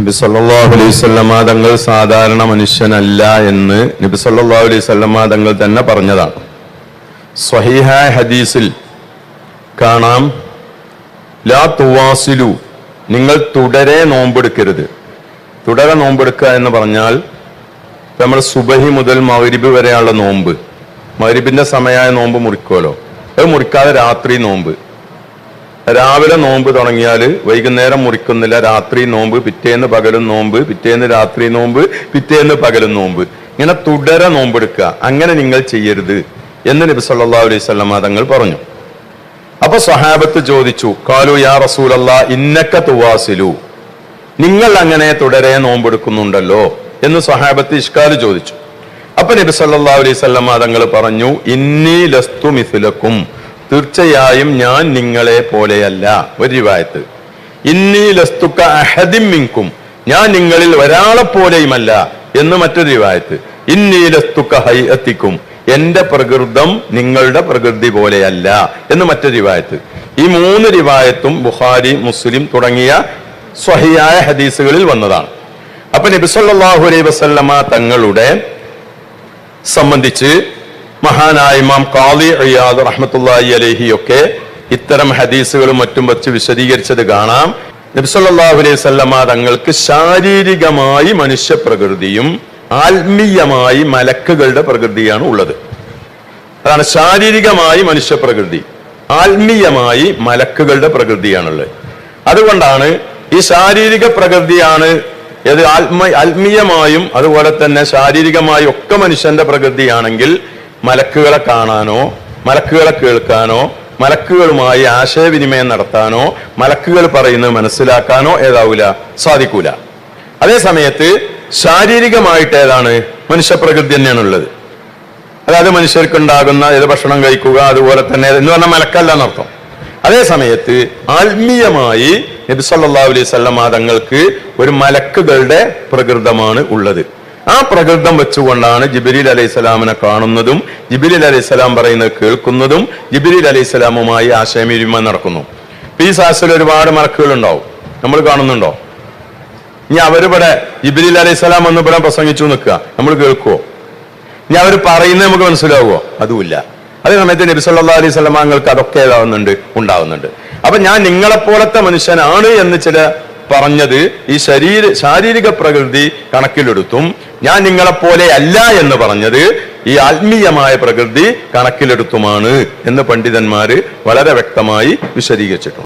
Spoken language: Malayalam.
നബി സല്ലല്ലാഹു അലൈഹി സ്വല്ലമ്മ തങ്ങൾ സാധാരണ മനുഷ്യനല്ല എന്ന് നബി സല്ലാഹു അലൈഹി സ്വല്ലമ്മ തങ്ങൾ തന്നെ പറഞ്ഞതാണ്. സ്വഹീഹ ഹദീസിൽ കാണാം ലാ തുവാസിലു നിങ്ങൾ തുടരെ നോമ്പെടുക്കരുത്. തുടരെ നോമ്പെടുക്കുക എന്ന് പറഞ്ഞാൽ നമ്മൾ സുബഹി മുതൽ മൗരിബ് വരെയുള്ള നോമ്പ്. മൗരിബിന്റെ സമയമായ നോമ്പ് മുറിക്കുമല്ലോ അത് മുറിക്കാതെ രാത്രി നോമ്പ്. രാവിലെ നോമ്പ് തുടങ്ങിയാൽ വൈകുന്നേരം മുറിക്കുന്നില്ല. രാത്രി നോമ്പ് പിറ്റേന്ന് പകലും നോമ്പ് പിറ്റേന്ന് രാത്രി നോമ്പ് പിറ്റേന്ന് പകലും നോമ്പ്. ഇങ്ങനെ തുടരെ നോമ്പെടുക്കുക. അങ്ങനെ നിങ്ങൾ ചെയ്യരുത് എന്ന് നബി സല്ലല്ലാഹു അലൈഹി വസല്ലമ തങ്ങൾ പറഞ്ഞു. അപ്പൊ സ്വഹാബത്ത് ചോദിച്ചു കാലു യാ റസൂലല്ല ഇന്നക്ക തുവാസിലു. നിങ്ങൾ അങ്ങനെ തുടരെ നോമ്പെടുക്കുന്നുണ്ടല്ലോ എന്ന് സ്വഹാബത്ത് ഇഷ്കാൽ ചോദിച്ചു. അപ്പൊ നബി സല്ലല്ലാഹു അലൈഹി വസല്ലമ തങ്ങൾ പറഞ്ഞു ഇന്നി ലസ്തു മിഥുലക്കും തീർച്ചയായും ഞാൻ നിങ്ങളെ പോലെയല്ല. ഒരു രൂപായത്ത്. ഇന്നീ ലസ്തുക്ക അഹദിമിങ്കും ഞാൻ നിങ്ങളിൽ ഒരാളെ പോലെയുമല്ല എന്ന് മറ്റൊരു രൂപായത്ത്. ഇന്നീ ലസ്തുക്ക ഹൈഅത്തിക്കും. എന്റെ പ്രകൃതം നിങ്ങളുടെ പ്രകൃതി പോലെയല്ല എന്ന് മറ്റൊരു രൂപായത്ത്. ഈ മൂന്ന് രൂപായത്തും ബുഹാരി മുസ്ലിം തുടങ്ങിയ സ്വഹിയായ ഹദീസുകളിൽ വന്നതാണ്. അപ്പൊ നബിസല്ലാഹു അലൈഹി വസല്ലമ തങ്ങളുടെ സംബന്ധിച്ച് മഹാനായ ഇമാം കാളി റഹ്മത്തുള്ളാഹി അലൈഹി ഒക്കെ ഇത്തരം ഹദീസുകളും മറ്റും വച്ച് വിശദീകരിച്ചത് കാണാം. നബ്സല്ലാഹു അലൈഹി വസല്ലമ തങ്ങൾക്ക് ശാരീരികമായി മനുഷ്യ പ്രകൃതിയും ആത്മീയമായി മലക്കുകളുടെ പ്രകൃതിയാണ് ഉള്ളത്. അതാണ് ശാരീരികമായി മനുഷ്യ പ്രകൃതി ആത്മീയമായി മലക്കുകളുടെ പ്രകൃതിയാണുള്ളത്. അതുകൊണ്ടാണ് ഈ ശാരീരിക പ്രകൃതിയാണ് ഏത് ആത്മ ആത്മീയമായും അതുപോലെ തന്നെ ശാരീരികമായും ഒക്കെ മനുഷ്യന്റെ പ്രകൃതിയാണെങ്കിൽ മലക്കുകളെ കാണാനോ മലക്കുകളെ കേൾക്കാനോ മലക്കുകളുമായി ആശയവിനിമയം നടത്താനോ മലക്കുകൾ പറയുന്നത് മനസ്സിലാക്കാനോ ഏതാവൂല സാധിക്കൂല. അതേ സമയത്ത് ശാരീരികമായിട്ട് ഏതാണ്? മനുഷ്യപ്രകൃതി തന്നെയാണുള്ളത് അതായത് മനുഷ്യർക്ക് ഉണ്ടാകുന്ന ഏത് ഭക്ഷണം കഴിക്കുക അതുപോലെ തന്നെ എന്ന് പറഞ്ഞാൽ മലക്കല്ല എന്നർത്ഥം അതേ സമയത്ത് ആത്മീയമായി നബി സല്ലല്ലാഹു അലൈഹി സ്വല്ലം തങ്ങൾക്ക് ഒരു മലക്കുകളുടെ പ്രകൃതമാണ് ഉള്ളത്. ആ പ്രകൃതം വെച്ചുകൊണ്ടാണ് ജിബിരിൽ അലൈഹി സ്വലാമിനെ കാണുന്നതും ജിബിരിൽ അലൈഹി സ്വലാം പറയുന്നത് കേൾക്കുന്നതും ജിബിരിൽ അലൈഹി സ്വലാമുമായി ആശയവിനിമയം നടക്കുന്നു. ഇപ്പൊ ഈ സാഹസിൽ ഒരുപാട് മറക്കുകൾ ഉണ്ടാവും. നമ്മൾ കാണുന്നുണ്ടോ? ഇനി അവരിവിടെ ജിബിരിൽ അലൈഹി എന്ന് ഇവിടെ പ്രസംഗിച്ചു നിൽക്കുക. നമ്മൾ കേൾക്കുവോ? ഇനി അവർ പറയുന്നത് നമുക്ക് മനസ്സിലാവുമോ അതുമില്ല. അതേ സമയത്ത് നബി അലൈഹി സ്വലമാങ്ങൾക്ക് അതൊക്കെ ഇതാവുന്നുണ്ട് ഉണ്ടാവുന്നുണ്ട്. അപ്പൊ ഞാൻ നിങ്ങളെപ്പോലത്തെ മനുഷ്യനാണ് എന്ന് ചില പറഞ്ഞത് ഈ ശരീര ശാരീരിക പ്രകൃതി കണക്കിലെടുത്തും ഞാൻ നിങ്ങളെപ്പോലെ അല്ല എന്ന് പറഞ്ഞത് ഈ ആത്മീയമായ പ്രകൃതി കണക്കിലെടുത്തുമാണ് എന്ന് പണ്ഡിതന്മാര് വളരെ വ്യക്തമായി വിശദീകരിച്ചിട്ടുണ്ട്.